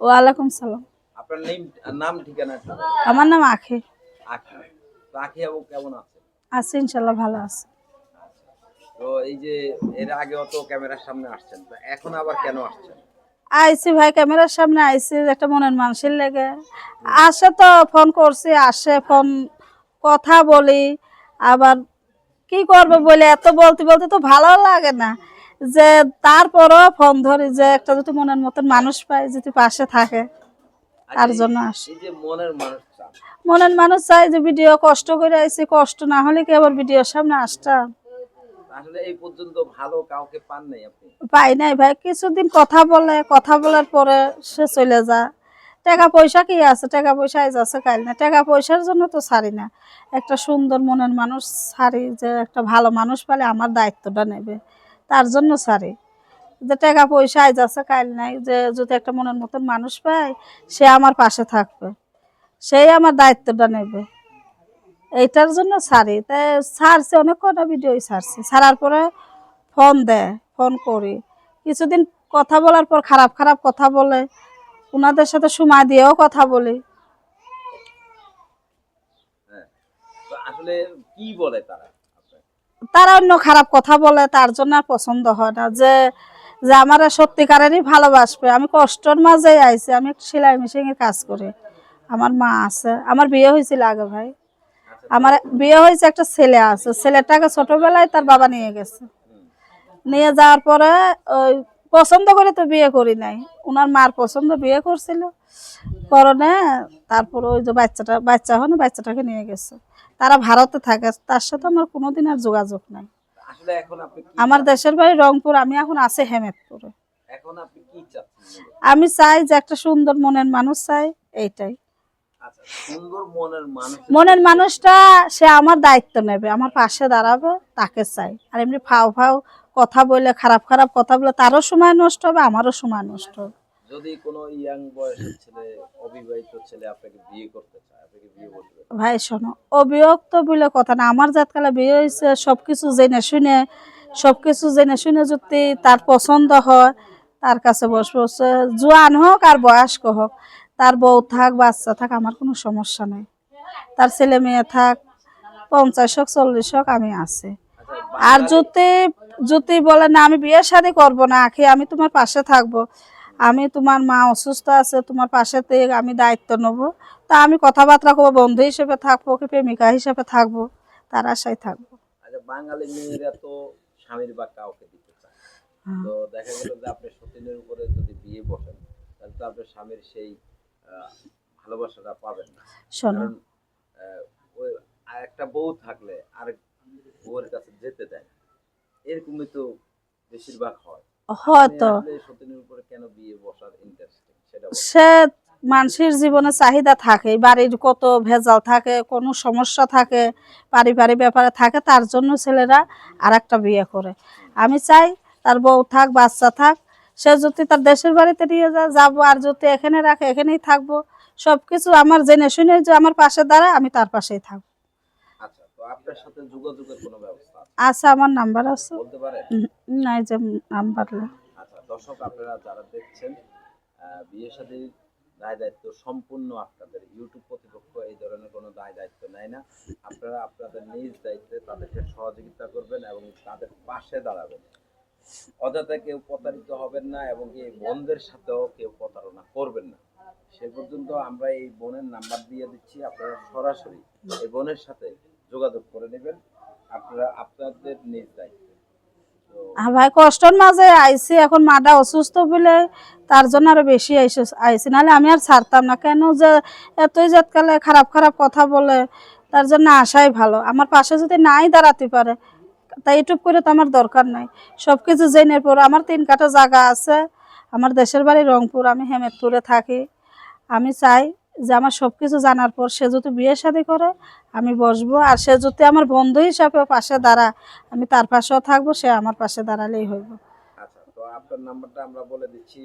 ওয়ালাইকুম সালাম। আপনার নেম নাম ঠিকানা আমার নাম আখি। আখি। আখি বাবু কেমন আছে? আছি ইনশাল্লাহ ভালো আছে। তো এই যে এর আগেও তো ক্যামেরার সামনে আসছেন তো এখন আবার কেন আসছেন? আইসি ভাই ক্যামেরার সামনে আইসি একটা মনের মানুষের লেগে। আসে তো ফোন করছি আসে ফোন কথা বলি। আবার কি করবে বলে এত বলতে বলতে তো ভালো লাগে না। যে তারপরও ফোন ধরি যে একটা যদি মনের মতন মানুষ পাই যদি পাশে থাকে তার আচ্ছা, জন্য আসি। মনের মানুষ চাই যে ভিডিও কষ্ট করে আইসি কষ্ট না হলে কি আবার ভিডিওর সামনে আসতাম? পাই নাই ভাই কিছুদিন কথা বলে কথা বলার পরে সে চলে যা টাকা পয়সা কি আছে? টাকা পয়সা আজ আছে কাল না? টাকা পয়সার জন্য তো ছাড়ি না। একটা সুন্দর মনের মানুষ ছাড়ি যে একটা ভালো মানুষ পালে আমার দায়িত্বটা নেবে। তার জন্য ছাড়ি যে টাকা পয়সা আজ আছে কাল নাই, যে যদি একটা মনের মতন মানুষ পায়, সে আমার পাশে থাকবে। সেই আমার দায়িত্বটা নেবে। এইটার জন্য ছাড়ি তাই ছাড়ছে অনেক কটা ভিডিও ছাড়ছে ছাড়ার পরে ফোন দেয়, ফোন করি। কিছুদিন কথা বলার পর খারাপ খারাপ কথা বলে। ওনাদের সাথে সময় দিয়েও কথা বলি। হ্যাঁ আসলে কি বলে তারা? তারা অন্য খারাপ কথা বলে, তার জন্য আর পছন্দ হয় না। যে যে আমার সত্যিকারেরই ভালোবাসবে। আমি কষ্টর মাঝেই আইছি, আমি একটু সেলাই মেশিনের কাজ করি। আমার মা আছে। আমার বিয়ে হয়েছিল আগে ভাই। আমার বিয়ে হয়েছে একটা ছেলে আছে। ছেলেটাকে ছোটবেলায় তার বাবা নিয়ে গেছে। নিয়ে যাওয়ার পরে ওই পছন্দ করে তো বিয়ে করি নাই। ওনার মার পছন্দ বিয়ে করছিল। করণে তারপর ওই যে বাচ্চাটা বাচ্চা হয় না বাচ্চাটাকে নিয়ে গেছে। তারা ভারতে থাকে তার সাথে আমার কোনোদিন আর যোগাযোগ নাই। আমার দেশের বাড়ি রংপুর আমি এখন আছি হেমেদপুরে? আমি চাই যে একটা সুন্দর মনের মানুষ চাই এইটাই। আচ্ছা মনের মনের মানুষটা সে আমার দায়িত্ব নেবে আমার পাশে দাঁড়াবে তাকে চাই। আর এমনি ফাও ফাও কথা বলে খারাপ খারাপ কথা বলে তারও সময় নষ্ট হবে আমারও সময় নষ্ট হবে। যদি কোনো ইয়াং বয়সের ছেলে অবিবাহিত ছেলে আপনাকে বিয়ে করতে চায় আপনাকে বিয়ে করতে ভাই শোনো অবিভক্ত বলে কথা না। আমার জাতকালে বিয়ে হয়েছে সব কিছু জেনে শুনে সব কিছু জেনে শুনে যদি তার পছন্দ হয় তার কাছে বসবো। সে জোয়ান হোক আর বয়স্ক হোক তার বউ থাক বাচ্চা থাক আমার কোনো সমস্যা নেই। তার ছেলে মেয়ে থাক পঞ্চাশ হোক চল্লিশ হোক আমি আছি। আচ্ছা আর যদি যদি বলে না আমি বিয়ে শাদী করব না আখি আমি তোমার পাশে থাকব। আমি তোমার মা অসুস্থ আছে তোমার পাশে আমি দায়িত্ব নেব। তা আমি কথাবার্তা করব বন্ধু হিসেবে থাকব কি প্রেমিকা হিসেবে থাকব? তার আশায় থাকব। আচ্ছা বাঙালি মেয়েরা তো স্বামীর বা কাউকে দিতে চায় হ্যাঁ। তো দেখা গেল যে আপনি সতীনের উপরে যদি বিয়ে বসেন তাহলে তো আপনার স্বামীর সেই ভালোবাসাটা পাবেন না। কারণ ওই আর একটা বউ থাকলে আরেক বউয়ের কাছে যেতে দেয়। এরকমই তো বেশিরভাগ হয়। হয়তো। উপরে কেন বিয়ে বসার ইন্টারেস্টিং। সে মানুষের জীবনে চাহিদা থাকে বাড়ির কত ভেজাল থাকে কোনো সমস্যা থাকে পারিবারিক ব্যাপারে থাকে তার জন্য ছেলেরা আর একটা বিয়ে করে। আমি চাই তার বউ থাক বাচ্চা থাক সে যদি তার দেশের বাড়িতে নিয়ে যায় যাব আর যদি এখানে রাখে এখানেই থাকব। সব কিছু আমার জেনে শুনে যে আমার পাশে দাঁড়ায় আমি তার পাশেই থাকব। আচ্ছা তো আপনার সাথে যোগাযোগের কোনো ব্যবস্থা আছে? আমার নাম্বার আছে। নাই যে নাম্বার আচ্ছা দর্শক আপনারা যারা দেখছেন বিয়ে সাথে দায় দায়িত্ব সম্পূর্ণ আপনাদের। ইউটিউব কর্তৃপক্ষ এই ধরনের কোনো দায় দায়িত্ব নেয় না। আপনারা আপনাদের নিজ দায়িত্বে তাদেরকে সহযোগিতা করবেন এবং তাদের পাশে দাঁড়াবেন। অযথা কেউ প্রতারিত হবেন না এবং এই বোনদের সাথেও কেউ প্রতারণা করবেন না। সে পর্যন্ত আমরা এই বোনের নাম্বার দিয়ে দিচ্ছি। আপনারা সরাসরি এই বোনের সাথে যোগাযোগ করে নেবেন। ভাই, কষ্টর মাঝে আইসি এখন মাটা অসুস্থ বলে তার জন্য আরও বেশি আইসি নাহলে আমি আর ছাড়তাম না। কেন যে এতই জাতকালে খারাপ খারাপ কথা বলে, তার জন্য আসাই ভালো। আমার পাশে যদি নাই দাঁড়াতে পারে, তাই ইউটিউব করে তো আমার দরকার নাই। সব কিছু জেনে পর, আমার তিন কাটা জায়গা আছে। আমার দেশের বাড়ি রংপুর, আমি হেমেদপুরে থাকি। আমি চাই যে আমার সব কিছু জানার পর সে যদি বিয়ে শাদী করে, আমি বসবো। আর সে যদি আমার বন্ধু হিসাবে পাশে দাঁড়া, আমি তার পাশেও থাকব, সে আমার পাশে দাঁড়ালেই হইব। আচ্ছা তো আপনার নাম্বারটা আমরা বলে দিচ্ছি।